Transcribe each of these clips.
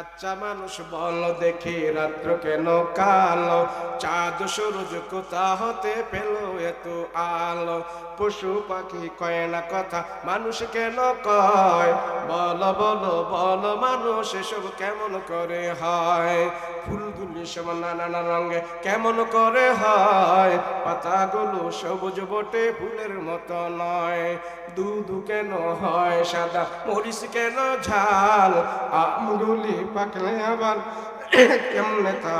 আচ্ছা মানুষ বল দেখি রাত্র কেন কালো? চাঁদ সূরজ কোথা হতে পেল এত আলো? পশু পাখি কয় না কথা, মানুষ কেন কয়? বল বল বল, মানুষ এসব কেমন করে হয়? ফুলগুলি সব নানা রঙে কেমন করে হয়? পাতাগুলো সবুজ বটে ফুলের মতো নয়। দুধু কেন হয় সাদা, মরিচ কেন ঝাল? আমগুলি পাকলে আবার কেমনে তা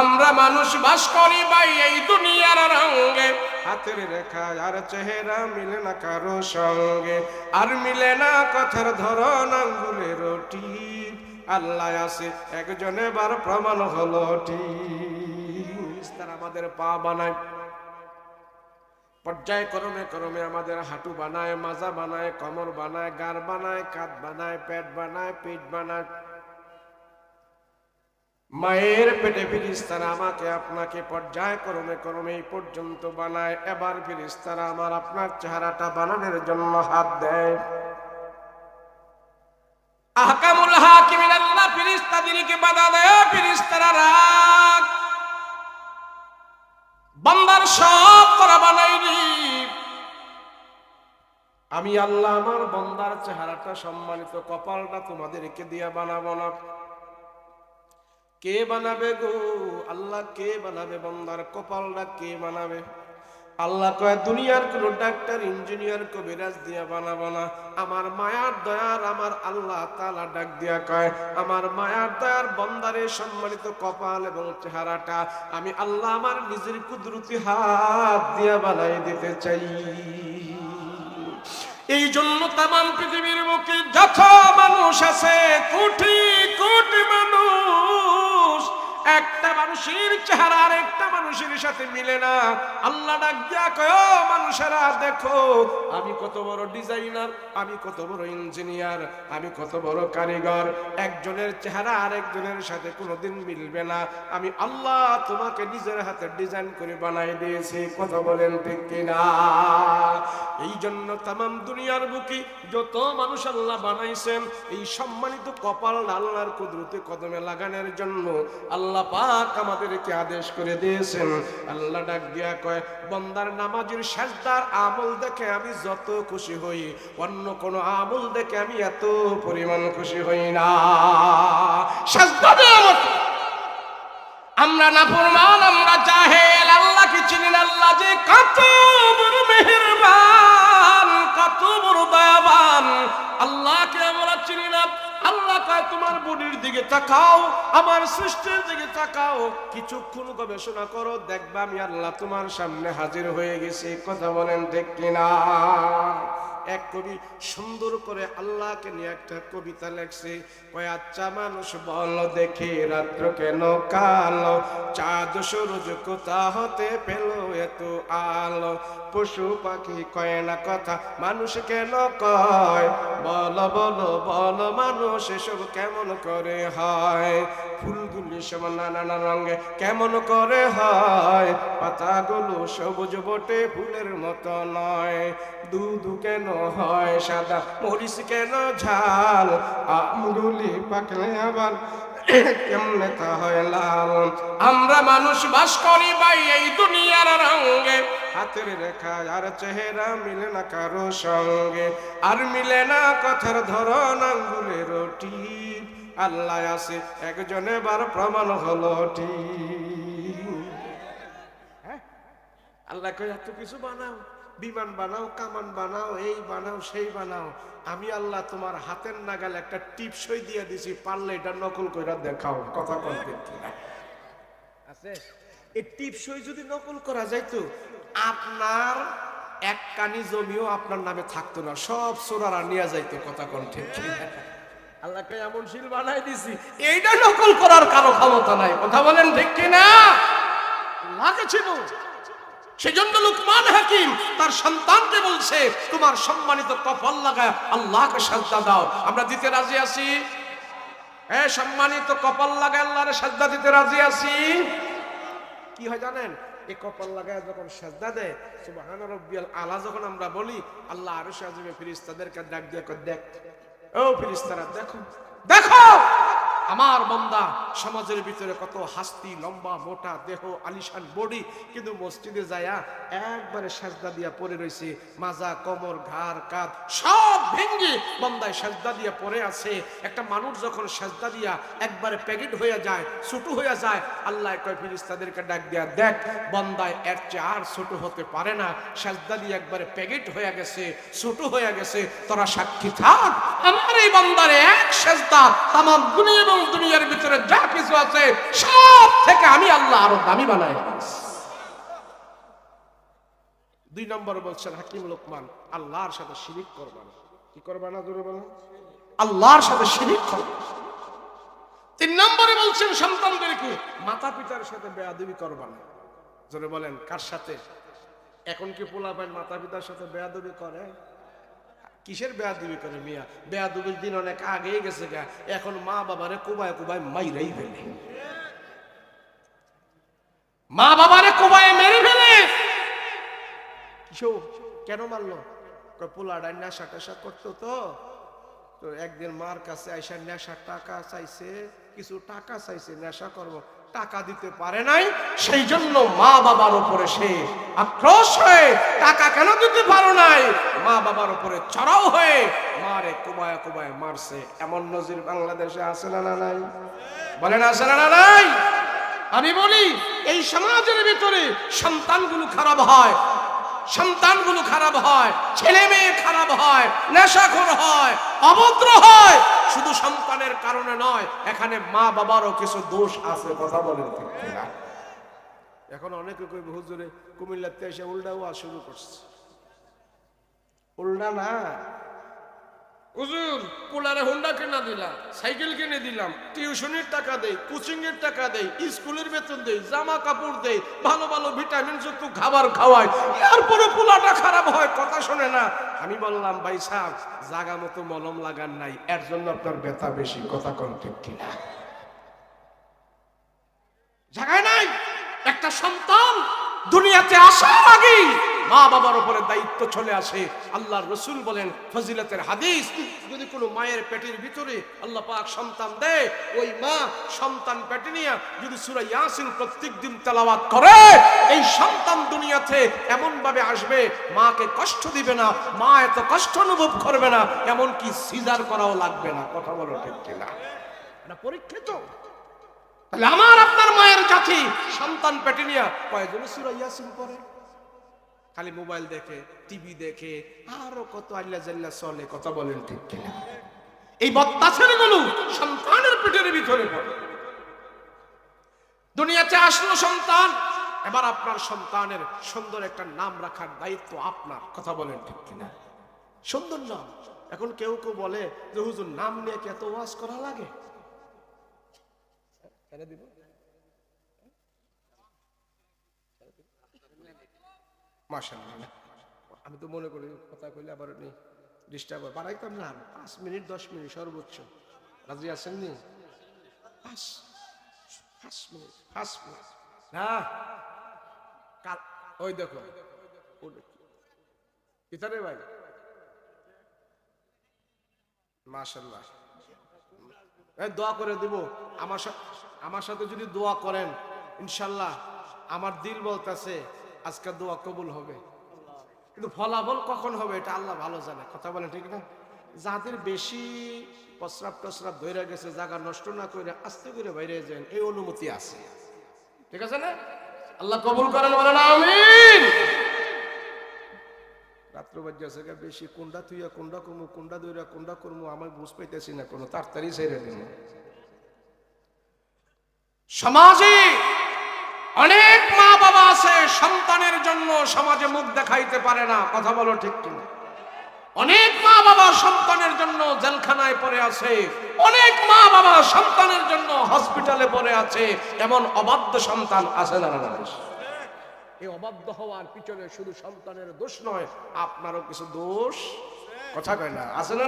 আমরা মানুষ বাস করি ভাই এই দুনিয়ার রঙে। হাতের রেখা আর চেহারা মিলে না কারও সঙ্গে। আর মিলে না কথার ধরন আঙ্গুলের টিপ আল্লাহ আছে, একজনে বার প্রমাণ হলো ঠিক। আমাদের পা বানায়। পর্যায় ক্রমে আমাদের হাঁটু বানায়, মাজা বানায়, কমর বানায় গার বানায়, কাঁধ বানায়, পেট বানায়, পিঠ বানায়। মায়ের পেটে ফিরিস্তারা আমাকে আপনাকে পর্যায় ক্রমে এই পর্যন্ত বানায়। এবার ফিরিস্তারা আমার আপনার চেহারাটা বানানোর জন্য হাত দেয়। আহকামুল হাকিমিন আল্লাহ ফিরিস্তাদেরকে বাধা দেয় ফিরিস্তারা বান্দার সব করা বানাইনি। আমি আল্লাহ আমার বন্দার চেহারাটা সম্মানিত কপালটা তোমাদেরকে দিয়া বানাবো না। কে বানাবে গো? আল্লাহ কে বানাবে? বন্দার কপালটা কে বানাবে? আল্লাহ কয়, দুনিয়ার কোন ডাক্তার, ইঞ্জিনিয়ার, কবিরাজ দিয়া বানাবো না আমার মায়ার দয়ার আমার আল্লাহ তালা ডাক দিয়া কয়, আমার মায়ার দয়ার বন্দারে সম্মানিত কপাল এবং চেহারাটা আমি আল্লাহ আমার নিজের কুদরতি হাত দিয়া বানাই দিতে চাই। এই জন্য তাম পৃথিবীর বুকে যত মানুষ আছে, কোটি মানুষের চেহারা আর একটা মানুষের সাথে মিলে না। আল্লাহ কয় মানুষেরা, দেখো, আমি কত বড় ডিজাইনার, আমি কত বড় ইঞ্জিনিয়ার, আমি কত বড় কারিগর। একজনের চেহারা আর একজনের সাথে কোনোদিন মিলবে না। আমি আল্লাহ তোমাকে নিজের হাতে ডিজাইন করে বানাই দিয়েছি। কথা বলেন ঠিক কিনা? এই জন্য তাম দুনিয়ার বুকে যত মানুষ আল্লাহ বানাইছেন, এই সম্মানিত কপাল আল্লাহর কুদরতে কদমে লাগানোর জন্য আল্লাহ পাক আমাদেরকে আদেশ করে দিয়েছেন। আল্লাহ ডাক দিয়া কয়, বন্দার নামাজের সাজদার আমল দেখে আমি যত খুশি হই, অন্য কোন আমল দেখে আমি এত পরিমাণ খুশি হই না। আমরা না ফরমান, আমরা জাহেল আল্লাহ কি চিনেন আল্লাহ যে কত বড় মেহেরবান, কত বড় দয়াবান। আল্লাহকে আমরা চিনি আল্লাহ কয়, তোমার বডির দিকে তাকাও, আমার সৃষ্টির দিকে তাকাও। কিছুক্ষণ গবেষণা করো, দেখবা আমি আল্লাহ তোমার সামনে হাজির হয়ে গেছি। কথা বলেন দেখলি কিনা? এক কবি সুন্দর করে আল্লাহকে নিয়ে একটা কবিতা লেখছে। কয় আচ্ছা মানুষ বল দেখি রাত্র কেন কালো? চাঁদ সূরজ কোথা হতে পেল এত আলো? পশু পাখি কয় না কথা, মানুষ কেন কয়? বল বল বল, মানুষ এসব কেমন করে হয়? ফুলগুলি সব নানা রঙে কেমন করে হয়? পাতাগুলো সবুজ বটে, ফুলের মতো নয়। দুধু কেন হয় সাদা। মরিচ কেন ঝাল? আমগুলি পাকলে আবার কেমনে তা হয় লাল? আমরা মানুষ বাস করি ভাই এই দুনিয়ার রঙে। হাতের রেখা আর চেহারা মিলে না কারও সঙ্গে। আর মিলে না কথার ধরন আঙ্গুলের টিপ আল্লাহ আছে, একজনে বার প্রমাণ হলো ঠিক। হ্যাঁ? আল্লাহ কই এত কিছু বানাও। বিমান বানাও কামান বানাও এই বানাও সেই বানাও। আমি আল্লাহ তোমার হাতের নাগাল একটা টিপসই দিয়ে দিছি পারলে এটা নকল করে দেখাও কথা বলতে আছে? এই টিপসই যদি নকল করা যাইতো আপনার এক কানি জমিও আপনার নামে থাকতো না সব সোরারা নিয়ে যাইতো কথা কণ্ঠে আল্লাহকে এমন শিল বানাই দিছি। এইটা নকল করার কারও ক্ষমতা নাই কথা বলেন ঠিক কিনা? আল্লাহকে ছিল সেজন্য লুকমান হাকিম তার সন্তানকে বলছে, তোমার সম্মানিত কপাল লাগায় আল্লাহকে সাজদা দাও। আমরা দিতে রাজি আছি? হ্যাঁ সম্মানিত কপাল লাগায় আল্লাহরে সাজদা দিতে রাজি আছি? কি হয় জানেন? এই কপাল লাগায় যখন সাজদা দেয়, সুবহান রব্বিয়াল আলা যখন আমরা বলি, আল্লাহ আরও সাজবে ফিরিস্তাদেরকে ডাক দিয়ে দেখ, ও ফিরিস্তারা দেখো দেখো! আমার বন্দা, সমাজের ভিতরে কত হাস্তি, লম্বা, মোটা, দেহ, আলিশান, বডি, কিন্তু মসজিদে যায়া একবারে সাজদা দিয়া পড়ে রয়েছে মাজা, কমর, ঘাড়, কাঁধ সব ভেঙ্গে বন্দায় সাজদা দিয়া পড়ে আছে। একটা মানুষ যখন সাজদা দিয়া একবারে প্যাকেট হয়ে যায়, ছোট হয়ে যায়, আল্লাহ কয়, ফিরিস্তাদেরকে ডাক দিয়া, দেখ, বন্দায় এর চেয়ে আর ছোট হতে পারে না। সাজদা দিয়ে একবারে প্যাকেট হয়ে গেছে, ছোট হয়ে গেছে, তোরা সাক্ষী থাক। আমার এই বন্দারে এক সাজদা তাম দুনিয়া এবং দুনিয়ার ভিতরে যা কিছু আছে, সব থেকে আমি আল্লাহ আরও দামি বানাই দুই নম্বর বলছেন হাকিম লোকমান, আল্লাহর সাথে শিরিক করবা না। কি করবা না জোরে বলো আল্লাহর সাথে শিরিক করবা তিন নম্বরে বলছেন সন্তানদেরকে, মাতা পিতার সাথে বেয়াদবি করবা না। জোরে বলেন, কার সাথে? এখন কি পোলা পায় মাতা পিতার সাথে বেয়াদবি করে? কিসের বেয়াদবি করে মিয়া? বেয়াদবির দিন অনেক আগেই গেছে গা। এখন মা বাবারে কোবায় কোবায় মাইরাই ফেলে। মা বাবারে কোবায় মেরে ফেলে। কেন মারলো? কয় পোলাডায় নেশা টেশা করতো তো। তো একদিন মার কাছে আইসা নেশা টাকা চাইছে, কিছু টাকা চাইছে, নেশা করব। টাকা দিতে পারে নাই সেই জন্য মা বাবার উপরে সে আক্রোশ হয়ে টাকা কেন দিতে পারো নাই? মা বাবার উপরে চড়াও হয়ে মারে, কুবায় কুবায় মারছে। এমন নজির বাংলাদেশে আছে না নাই? বলেন আছে না না নাই? আমি বলি, এই সমাজের ভিতরে সন্তানগুলো খারাপ হয়, সন্তানগুলো খারাপ হয় ছেলে মেয়ে খারাপ হয়, নেশাখোর হয়, অভদ্র হয়। শুধু সন্তানের কারণে নয়, এখানে মা বাবারও কিছু দোষ আছে, কথা বলেন? এখন অনেকে কই হুজুরে কুমিল্লাতে এসে উল্টা ওয়া শুরু করছে উল্টা না হুজুর পোলারে হোন্ডা কিনা দিলাম, সাইকেল কিনে দিলাম, টিউশনের টাকা দেই কোচিং এর টাকা দেই, স্কুলের বেতন দেই, জামা কাপড় দেই, ভালো ভালো ভিটামিন যুক্ত খাবার খাওয়াই, এরপরে পোলাটা খারাপ হয়, কথা শোনে না। আমি বললাম, ভাই সাহেব, জাগা মতো মলম লাগান নাই, এর জন্য আপনার ব্যথা বেশি, কথা কোন ঠিক কিনা? জায়গায় নাই? একটা সন্তান দুনিয়াতে আসার আগেই মা বাবার উপরে দায়িত্ব চলে আসে। আল্লাহর রসুল বলেন, ফজিলতের হাদিস, যদি কোনো মায়ের পেটের ভিতরে আল্লাহ পাক সন্তান দেয়, ওই মা সন্তান পেটে নিয়ে যদি সুরা ইয়াসিন প্রত্যেক দিন তেলাওয়াত করে, এই সন্তান দুনিয়াতে এমন ভাবে আসবে, মাকে কষ্ট দিবে না, মা এত কষ্ট অনুভব করবে না এমন কি সিজার করাও লাগবে না। কথা বলো ঠিক কিনা? এটা পরীক্ষিত? তাহলে আমার আপনার মায়ের কাছে সন্তান পেটে নিয়ে কয়েকজন সুরা ইয়াসিন পড়ে? খালি মোবাইল দেখে, টিভি দেখে, আরও কত আল্লাহ জাল্লা চলে কথা বলেন ঠিক কিনা। এই বত্তাছেরগুলো সন্তানের পেটের ভিতরে দুনিয়াতে আসলো সন্তান, এবার আপনার সন্তানের সুন্দর একটা নাম রাখার দায়িত্ব আপনার, কথা বলেন ঠিক কিনা। সুন্দর নাম। এখন কেউ কেউ বলে যে, হুজুর, নাম নিয়ে কি এত ওয়াজ করা লাগে? দিব। মাশাআল্লাহ। আমি তো মনে করি, কথা কইলে আবার নেই ডিস্টার্ব হয়। বাড়াইতাম না, পাঁচ মিনিট, দশ মিনিট সর্বোচ্চ। রাজি আছেন নি? মিনিট, পাঁচ মিনিট। না। ওই দেখো। কিতারে ভাই? মাশাল্লাহ দোয়া করে দিব। আমার আমার সাথে যদি দোয়া করেন ইনশাল্লাহ আমার দিল বলতেছে আজকে দোয়া কবুল হবে। কিন্তু ফলাফল কখন হবে এটা আল্লাহ ভালো জানে। কথা বলে ঠিক না? যাদের বেশি প্রস্রাব টস্রাব ধরে গেছে, জায়গা নষ্ট না করে আস্তে করে বাইরে যান এই অনুমতি আছে। ঠিক আছে না? আল্লাহ কবুল করেন বলেন, আমিন। বেশি কোনটা তুইয়া কোনটা কমু কোনটা দইরা কোনটা করমু আমার বুঝ পাইতেছি না কোনো, তাড়াতাড়ি ছেড়ে দিন। সমাজে অনেক মা আছে সন্তানের জন্য সমাজে মুখ দেখাইতে পারে না, কথা বলো ঠিক কিনা? অনেক মা বাবা সন্তানের জন্য জেলখানায় পড়ে আছে, অনেক মা বাবা সন্তানের জন্য হসপিটালে পড়ে আছে, এমন অবাধ্য সন্তান আছে না? এই অবাধ্য হওয়ার পিছনে শুধু সন্তানের দোষ নয়, আপনারও কিছু দোষ? কথা কয় না, আছে না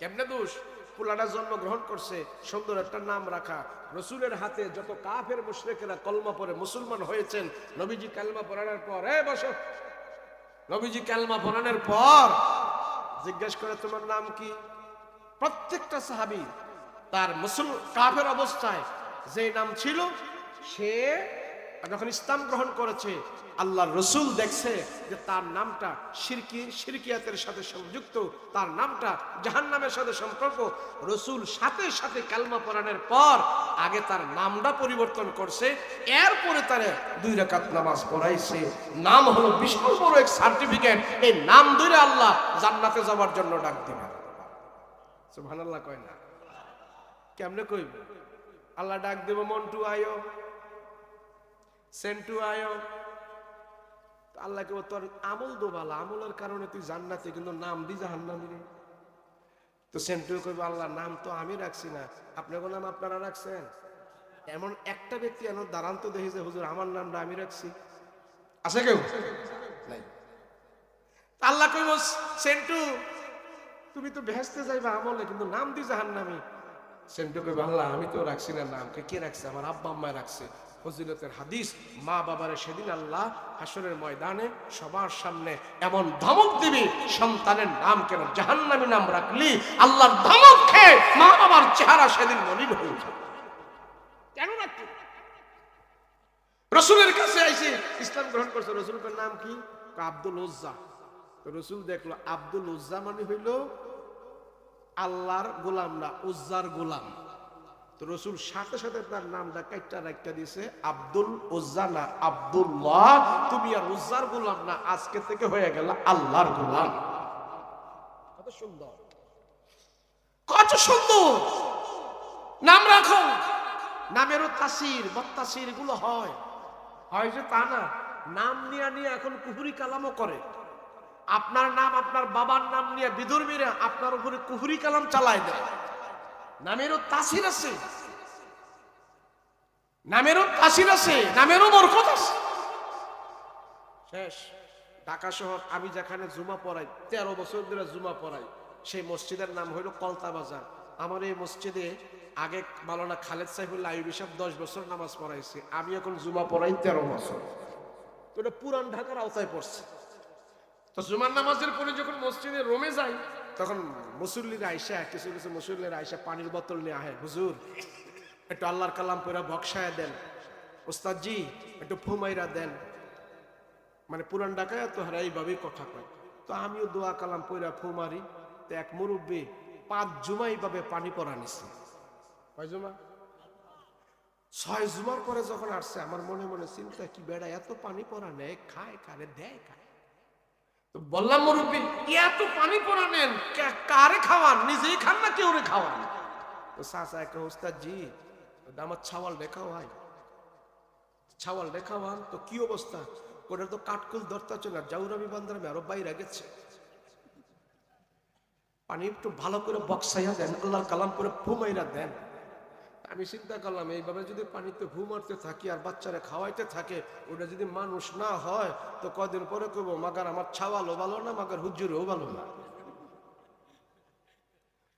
কেমনে দোষ? পুলাটা জন্ম গ্রহণ করছে, সুন্দর একটা নাম রাখা। রসুলের হাতে যত কাফের মুশরেকেরা কলমা পরে মুসলমান হয়েছেন, নবীজি কালমা পড়ানোর পর, এ বসো। নবীজি কালমা পড়ানোর পর জিজ্ঞেস করে, তোমার নাম কি? প্রত্যেকটা সাহাবি তার মুসল, কাফের অবস্থায় যে নাম ছিল, সে যখন ইসলাম গ্রহণ করেছে আল্লাহ রসুল দেখছে যে তার নামটা শিরকি, শিরকিয়াতের সাথে সংযুক্ত, তার নামটা জাহান নামের সাথে সম্পর্ক, রসুল সাথে সাথে কালমা পড়ানোর পর আগে তার নামটা পরিবর্তন করছে, এরপরে তারে দুই রাকাত নামাজ পড়াইছে। নাম হলো বিশাল বড় এক সার্টিফিকেট এই নাম ধরে আল্লাহ জান্নাতে যাওয়ার জন্য ডাক দিবেন সুবহানাল্লাহ কয় না। কেমনে কইব? আল্লাহ ডাক দেব, মন্টু আয়ো। সেন্টু আয়ো। তো আল্লাহ কেবল তোর আমল দো ভালো, আমলের কারণে তুই জান্নাতে, কিন্তু নাম দি জাহান্নামি রে। তো সেন্টু কইব, আল্লাহ, নাম তো আমি রাখছি না। আপনার নাম আপনারা রাখছেন? এমন একটা ব্যক্তি এমন দাঁড়ান দেখি যে, হুজুর, আমার নামটা আমি রাখছি। আছে কেউ? নাই। আল্লাহ কইব, সেন্টু, তুমি তো ভেস্তে যাইবা আমলে, কিন্তু নাম দি জাহান্নামি। সেন্টু কইব, আল্লাহ, আমি তো রাখছি না নাম। কে কে রাখছে? আমার আব্বা আম্মা রাখছে। ফজিলতের হাদিস, মা বাবারে সেদিন আল্লাহ হাসরের ময়দানে সবার সামনে এমন ধমক দিবি, সন্তানের নাম কেন জাহান্নামী নাম রাখলি? আল্লাহর ধমক খেয়ে মা বাবার চেহারা সেদিন মলিন হয়ে যাবে কেন রসুলের কাছে আইসে, ইসলাম গ্রহণ করছে রসুলের নাম কি? আব্দুল উজ্জা। তো রসুল দেখল, আব্দুল উজ্জা মানে হইল আল্লাহর গোলাম না উজ্জার গোলাম। তো রসুল সাথে সাথে তার নামটা কাইটা রাখটা দিছে, আব্দুল উজ্জা না আব্দুল্লাহ, তুমি আর উজ্জার গোলাম না, আজকে থেকে হয়ে গেল আল্লাহর গোলাম। কত সুন্দর। কত সুন্দর। নাম রাখো। নামেরও তাসির, বত্তাসিরগুলো হয়। হয় যে তা না, নাম নিয়ে নিয়ে এখন কুহুরি কালামও করে। আপনার নাম, আপনার বাবার নাম নিয়ে বিদুর্মীরা আপনার উপরে কুহুরি কালাম চালায় দেয়। নামেরও তাসির আছে। নামেরও তাসির আছে, নামেরও বরকত আছে। শেষ। ঢাকা শহর, আমি যেখানে জুমা পড়াই, তেরো বছর ধরে জুমা পড়াই, সেই মসজিদের নাম হইল কলতা বাজার। আমার এই মসজিদে আগে মালানা খালেদ সাহেবুল্লাহ আইবি সাহেব দশ বছর নামাজ পড়াইছে, আমি এখন জুমা পড়াই তেরো বছর। এটা পুরান ঢাকার আওতায় পড়ছে। তো জুমার নামাজের পরে যখন মসজিদে রোমে যাই তখন মুসল্লির আইসা, কিছু কিছু মুসল্লির আইসা পানির বোতল নিয়ে আহে, হুজুর, একটু আল্লাহর কালাম পয়রা বক্সায় দেন। ওস্তাদজি, একটু ফুমাইরা দেন। মানে পুরান ঢাকায় তো হারা এইভাবেই কথা কয়। তো আমিও দোয়া কালাম পয়রা ফুমারি, তো এক মুরব্বী পাঁচ জুমা এইভাবে পানি পরা নিছে। কয় জুমা? ছয় জুমার পরে যখন আসছে, আমার মনে মনে চিন্তা, কি বেড়া, এত পানি পরা নেয়, খায় কারে দেয়, খায়। বললাম, মুরব্বী, এত পানি পরা নেন কারে খাওয়ান? নিজেই খান না কেউ রে খাওয়ান? তো চাচা একটা ওস্তাদ জি। আমার ছাওয়াল দেখাও ভাই ছাওয়াল দেখাওয়ান তো কি অবস্থা? ওটা তো কাঠকুল ধরতে চলে জাউরামি বান্দার আরও বাইরে গেছে। পানি একটু ভালো করে বক্সাইয়া দেন, আল্লাহর কালাম করে ফুমাইরা দেন। আমি চিন্তা করলাম, এইভাবে যদি পানিতে ভু মারতে থাকি আর বাচ্চারা খাওয়াইতে থাকে, ওটা যদি মানুষ না হয়, তো কদিন পরে করব মাগার, আমার ছাওয়ালও ভালো না, মাগার হুজুরও ভালো না।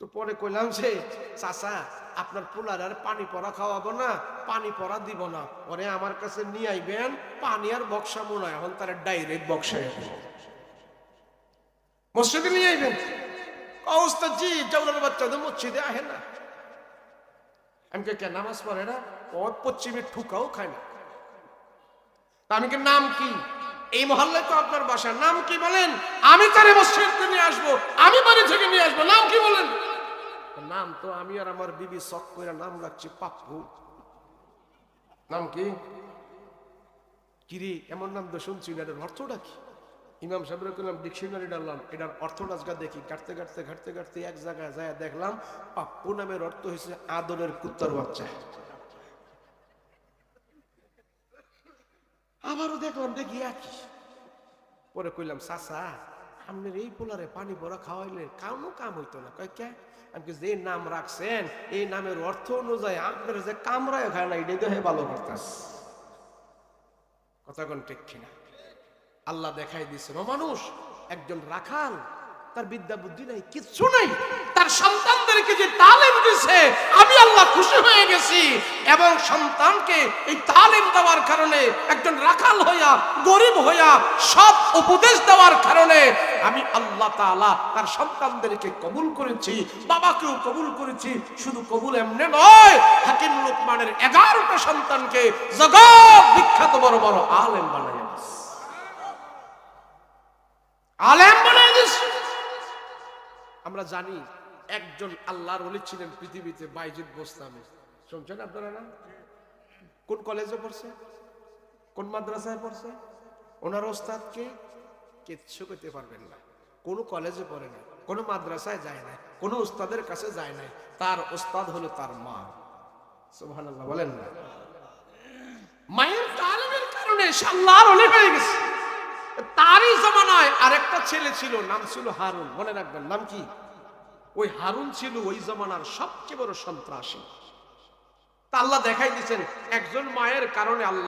তো পরে কইলাম যে, চাচা, আপনার পোলার আর পানি পরা খাওয়াবো না, পানি পরা দিব না। ওরে আমার কাছে নিয়ে আইবেন, পানি আর বক্সা মনে এখন তারা ডাইরেক্ট বক্সায় মসজিদে নিয়ে আইবেন। অবস্থা জি, জাউলার বাচ্চাদের মসজিদে আহে না। আমি কে নামাজ পড়ে না? ও পশ্চিমে ঠুকাও খায় না। আমি কে নাম কি? এই মহল্লায় তো আপনার বাসার নাম কি বলেন? আমি তারে মসজিদ নিয়ে আসব? আমি বাড়ি থেকে নিয়ে আসব? নাম কি বলেন? নাম তো আমি আর আমার বিবি শখ করে নাম রাখছি পাপ্পু। নাম কি? কিরি, এমন নাম তো শুনছি না, এটার অর্থটা কি? ইমাম সাহেবের করলাম ডিকশনারি ডাললাম এটার অর্থ আজকে দেখি। কাটতে কাটতে ঘাটতে কাটতে এক জায়গায় যায় দেখলাম, পাপ্পু নামের অর্থ হয়েছে আদরের কুত্তার বাচ্চা। আবারও দেখলাম, দেখি একই। পরে কইলাম, চাচা, আপনার এই পোলারে পানি ভরা খাওয়াইলে কামও কাম হইতো না। কয়, কে? আমি যে নাম রাখছেন, এই নামের অর্থ অনুযায়ী আপনার যে কামরায় খায় না, এটাই তো হে ভালো করতাস কথা কোন ঠিক আল্লাহ দেখাই দিয়েছেন মানুষ, একজন রাখাল, তার বিদ্যা বুদ্ধি নাই, কিচ্ছু নাই, তার সন্তানদেরকে যে তালিম দিছে আমি আল্লাহ খুশি হয়ে গেছি। এবং সন্তানকে এই তালিম দেওয়ার কারণে, একজন রাখাল হইয়া, গরিব হইয়া সব উপদেশ দেওয়ার কারণে, আমি আল্লাহ তাআলা তার সন্তানদেরকে কবুল করেছি, বাবাকেও কবুল করেছি, শুধু কবুল এমনি নয়, হাকিম লোকমানের এগারোটা সন্তানকে জগৎ বিখ্যাত বড় বড় আলেম বানাই আলেম বানাই আমরা জানি একজন আল্লাহর ওলি ছিলেন পৃথিবীতে বাইজিদ বোস্তামি। শুনছেন আপনারা না? কোন কলেজে পড়ছে? কোন মাদ্রাসায় পড়ছে? ওনার ওস্তাদ ওস্তাদকে কিচ্ছু করতে পারবেন না। কোনো কলেজে পড়ে না কোনো মাদ্রাসায় যায় না কোনো ওস্তাদের কাছে যায় না তার ওস্তাদ হলো তার মা। সুবহানাল্লাহ, বলেন না। মায়ের তালিমের কারণে সে আল্লাহর ওলি হয়ে গেছে। তারই জমানায় আরেকটা ছেলে ছিল, নাম ছিল হারুন। মনে রাখবেন, নাম কি? ওই হারুন ছিল ওই জমানার সবচেয়ে বড় সন্ত্রাসী। তা আল্লাহ দেখাই দিচ্ছেন একজন মায়ের কারণে আল্লাহ